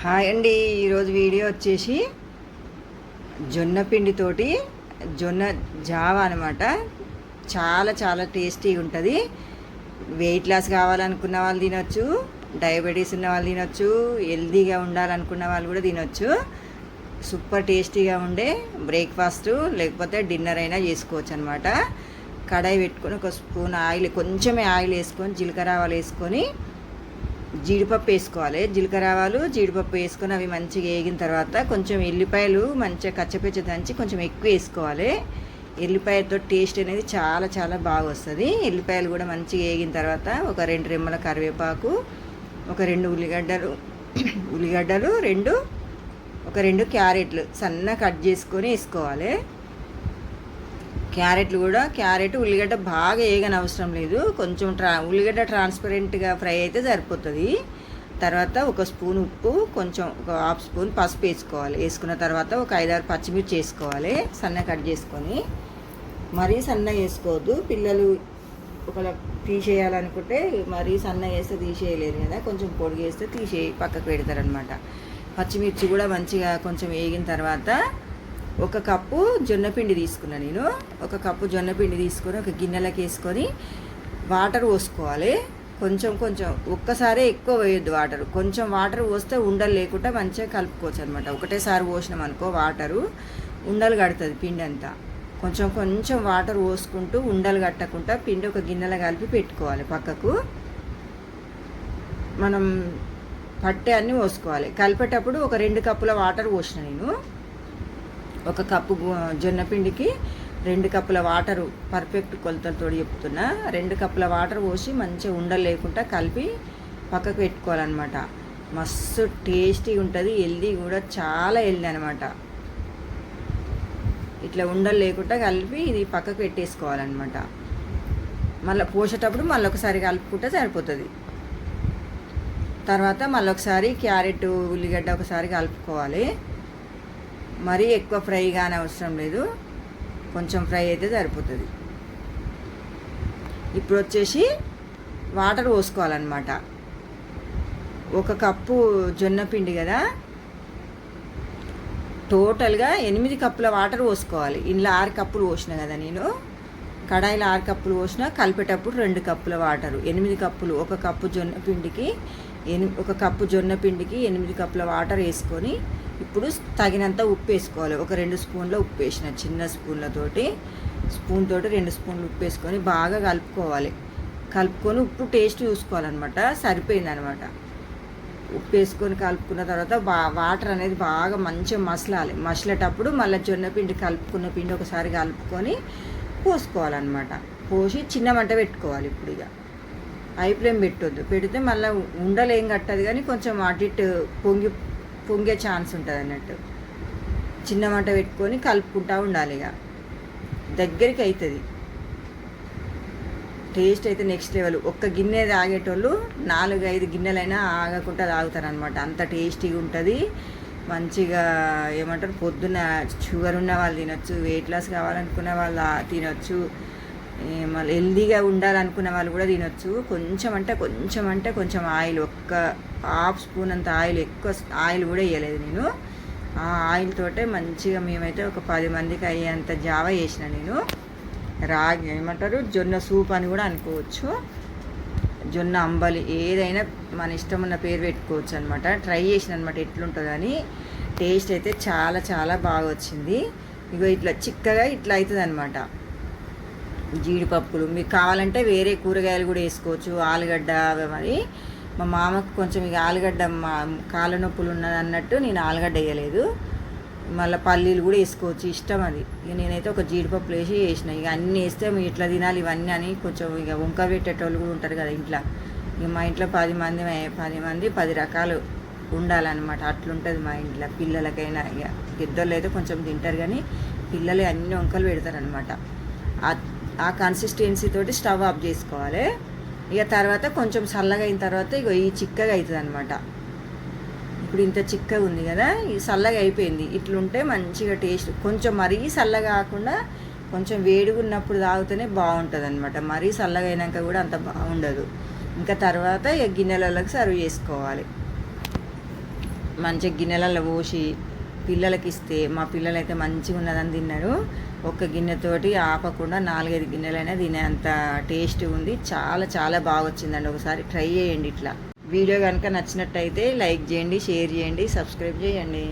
Hi అండి ఈరోజు video వచ్చేసి జొన్న పిండితోటి జొన్న జావ అనమాట చాలా చాలా టేస్టీగా ఉంటుంది. వెయిట్ లాస్ కావాలనుకున్న వాళ్ళు తినొచ్చు డయాబెటీస్ ఉన్న వాళ్ళు తినొచ్చు హెల్దీగా ఉండాలనుకున్న వాళ్ళు కూడా తినొచ్చు. సూపర్ టేస్టీగా ఉండే బ్రేక్ఫాస్ట్ లేకపోతే డిన్నర్ అయినా చేసుకోవచ్చు అనమాట కడాయి పెట్టుకొని ఒక స్పూన్ ఆయిల్ కొంచెమే ఆయిల్ వేసుకొని జీలకర్ర ఆవాలు వేసుకొని జీడిపప్పు వేసుకోవాలి. జీలకర్ర ఆవాలు జీడిపప్పు వేసుకొని అవి మంచిగా వేగిన తర్వాత కొంచెం ఎల్లిపాయలు మంచిగా కచ్చపెచ్చ దంచి కొంచెం ఎక్కువ వేసుకోవాలి. ఎల్లిపాయతో టేస్ట్ అనేది చాలా చాలా బాగా వస్తుంది. ఎల్లిపాయలు కూడా మంచిగా వేగిన తర్వాత ఒక రెండు రెమ్మల కరివేపాకు ఒక రెండు ఉల్లిగడ్డలు ఉల్లిగడ్డలు రెండు ఒక రెండు క్యారెట్లు సన్న కట్ చేసుకొని వేసుకోవాలి. క్యారెట్లు కూడా క్యారెట్ ఉల్లిగడ్డ బాగా వేయగని అవసరం లేదు. కొంచెం ట్రా ఉల్లిగడ్డ ట్రాన్స్పరెంట్గా ఫ్రై అయితే సరిపోతుంది. తర్వాత ఒక స్పూన్ ఉప్పు కొంచెం ఒక హాఫ్ స్పూన్ పసుపు వేసుకోవాలి. వేసుకున్న తర్వాత ఒక ఐదారు పచ్చిమిర్చి వేసుకోవాలి సన్న కట్ చేసుకొని. మరీ సన్న వేసుకోవద్దు. పిల్లలు ఒకవేళ తీసేయాలనుకుంటే మరీ సన్న వేస్తే తీసేయలేరు కదా. కొంచెం పొడిగి వేస్తే తీసే పక్కకు పెడతారనమాట పచ్చిమిర్చి కూడా మంచిగా కొంచెం వేగిన తర్వాత ఒక కప్పు జొన్నపిండి తీసుకున్నా నేను. ఒక కప్పు జొన్నపిండి తీసుకొని ఒక గిన్నెలోకి వేసుకొని వాటర్ పోసుకోవాలి. కొంచెం కొంచెం ఒక్కసారే ఎక్కువ వేయొద్దు వాటర్. కొంచెం వాటర్ పోస్తే ఉండలు లేకుండా మంచిగా కలుపుకోవచ్చు అనమాట ఒకటేసారి పోసినాం అనుకో వాటరు ఉండలు కడుతుంది పిండి అంతా. కొంచెం కొంచెం వాటర్ పోసుకుంటూ ఉండలు కట్టకుండా పిండి ఒక గిన్నెలో కలిపి పెట్టుకోవాలి పక్కకు. మనం పట్టే అన్నీ పోసుకోవాలి. కలిపేటప్పుడు ఒక రెండు కప్పుల వాటర్ పోసిన నేను. ఒక కప్పు జొన్న పిండికి రెండు కప్పుల వాటరు పర్ఫెక్ట్ కొలతలతో చెప్తున్నా. రెండు కప్పుల వాటర్ పోసి మంచిగా ఉండలు లేకుండా కలిపి పక్కకు పెట్టుకోవాలన్నమాట. మస్తు టేస్టీ ఉంటుంది హెల్దీ కూడా చాలా హెల్దీ అనమాట ఇట్లా ఉండలు లేకుండా కలిపి ఇది పక్కకు పెట్టేసుకోవాలన్నమాట. మళ్ళీ పోసేటప్పుడు మళ్ళీ ఒకసారి కలుపుకుంటే సరిపోతుంది. తర్వాత మళ్ళీ ఒకసారి క్యారెట్ ఉల్లిగడ్డ ఒకసారి కలుపుకోవాలి. మరీ ఎక్కువ ఫ్రై కానీ అవసరం లేదు. కొంచెం ఫ్రై అయితే సరిపోతుంది. ఇప్పుడు వచ్చేసి వాటర్ పోసుకోవాలన్నమాట. ఒక కప్పు జొన్న పిండి కదా. టోటల్గా ఎనిమిది కప్పుల వాటర్ పోసుకోవాలి. ఇంట్లో ఆరు కప్పులు పోసిన కదా నేను. కడాయిలో ఆరు కప్పులు పోసిన కలిపేటప్పుడు రెండు కప్పుల వాటరు. ఎనిమిది కప్పులు ఒక కప్పు జొన్న పిండికి ఎని ఒక కప్పు జొన్న పిండికి ఎనిమిది కప్పుల వాటర్ వేసుకొని ఇప్పుడు తగినంత ఉప్పు వేసుకోవాలి. ఒక రెండు స్పూన్ల ఉప్పు వేసిన చిన్న స్పూన్లతోటి స్పూన్ తోటి రెండు స్పూన్లు ఉప్పు వేసుకొని బాగా కలుపుకోవాలి. కలుపుకొని ఉప్పు టేస్ట్ చూసుకోవాలన్నమాట. సరిపోయిందనమాట ఉప్పు వేసుకొని కలుపుకున్న తర్వాత బా వాటర్ అనేది బాగా మంచిగా మసలాలి. మసలేటప్పుడు మళ్ళీ జొన్న పిండి కలుపుకున్న పిండి ఒకసారి కలుపుకొని పోసుకోవాలన్నమాట. పోసి చిన్న మంట పెట్టుకోవాలి ఇప్పుడు ఇక. ఐ ఫ్లేమ్ పెట్టొద్దు. పెడితే మళ్ళీ ఉండలేం కట్టదు కానీ కొంచెం అటు ఇటు పొంగి పొంగే ఛాన్స్ ఉంటుంది అన్నట్టు. చిన్న మంట పెట్టుకొని కలుపుకుంటూ ఉండాలి ఇక. దగ్గరికి అవుతుంది టేస్ట్ అయితే నెక్స్ట్ లెవెల్. ఒక్క గిన్నె తాగేటోళ్ళు నాలుగు ఐదు గిన్నెలైనా ఆగకుండా తాగుతారనమాట అంత టేస్టీగా ఉంటుంది. మంచిగా ఏమంటారు? పొద్దున్న షుగర్ ఉన్న వాళ్ళు తినొచ్చు వెయిట్ లాస్ కావాలనుకున్న వాళ్ళు తినొచ్చు. మళ్ళీ హెల్దీగా ఉండాలనుకున్న వాళ్ళు కూడా తినొచ్చు. కొంచెం అంటే కొంచెం అంటే కొంచెం ఆయిల్ ఒక్క హాఫ్ స్పూన్ అంత ఆయిల్ ఎక్కువ ఆయిల్ కూడా వేయలేదు నేను. ఆ ఆయిల్ తోటే మంచిగా మేమైతే ఒక పది మందికి అయ్యేంత జావ చేసిన నేను. రాగి ఏమంటారు? జొన్న సూప్ అని కూడా అనుకోవచ్చు. జొన్న అంబలి ఏదైనా మన ఇష్టం ఉన్న పేరు పెట్టుకోవచ్చు అనమాట ట్రై చేసిన అనమాట ఎట్లుంటుందని. టేస్ట్ అయితే చాలా చాలా బాగా వచ్చింది. ఇగో ఇట్లా చిక్కగా ఇట్లా అవుతుంది అనమాట జీడిపప్పులు. మీకు కావాలంటే వేరే కూరగాయలు కూడా వేసుకోవచ్చు. ఆలుగడ్డ అవి మరి. మా మామకు కొంచెం ఇక ఆలుగడ్డ మా కాళ్ళ నొప్పులు ఉన్నది అన్నట్టు నేను ఆలుగడ్డ వేయలేదు. మళ్ళీ పల్లీలు కూడా వేసుకోవచ్చు. ఇష్టం అది. ఇక నేనైతే ఒక జీడిపప్పులు వేసి వేసిన. ఇక అన్నీ వేస్తే మీరు ఇట్లా తినాలి ఇవన్నీ అని కొంచెం ఇక వంక పెట్టేటోళ్ళు కూడా ఉంటారు కదా ఇంట్లో. ఇక మా ఇంట్లో పది మంది పది మంది పది రకాలు ఉండాలన్నమాట. అట్లుంటుంది మా ఇంట్లో పిల్లలకైనా ఇక. పెద్దోళ్ళు అయితే కొంచెం తింటారు కానీ పిల్లలు అన్ని వంకలు పెడతారనమాట ఆ కన్సిస్టెన్సీ తోటి స్టవ్ ఆఫ్ చేసుకోవాలి. ఇక తర్వాత కొంచెం చల్లగా అయిన తర్వాత ఇక ఈ చిక్కగా అవుతుంది అనమాట ఇప్పుడు ఇంత చిక్కగా ఉంది కదా ఈ చల్లగా అయిపోయింది. ఇట్లుంటే మంచిగా టేస్ట్ కొంచెం మరీ చల్లగా కాకుండా కొంచెం వేడిగా ఉన్నప్పుడు తాగితేనే బాగుంటుంది అనమాట మరీ చల్లగా అయినాక కూడా అంత బాగుండదు. ఇంకా తర్వాత ఇక గిన్నెలలోకి సర్వ్ చేసుకోవాలి. మంచిగా గిన్నెలలో పోసి పిల్లలకి ఇస్తే మా పిల్లలు అయితే మంచిగా ఉన్నదని తిన్నారు. ఒక గిన్నెతోటి ఆపకుండా నాలుగైదు గిన్నెలైనా తినే అంత టేస్ట్ ఉంది. చాలా చాలా బాగా వచ్చిందండి ఒకసారి ట్రై చేయండి ఇట్లా. వీడియో కనుక నచ్చినట్టయితే లైక్ చేయండి షేర్ చేయండి సబ్స్క్రైబ్ చేయండి.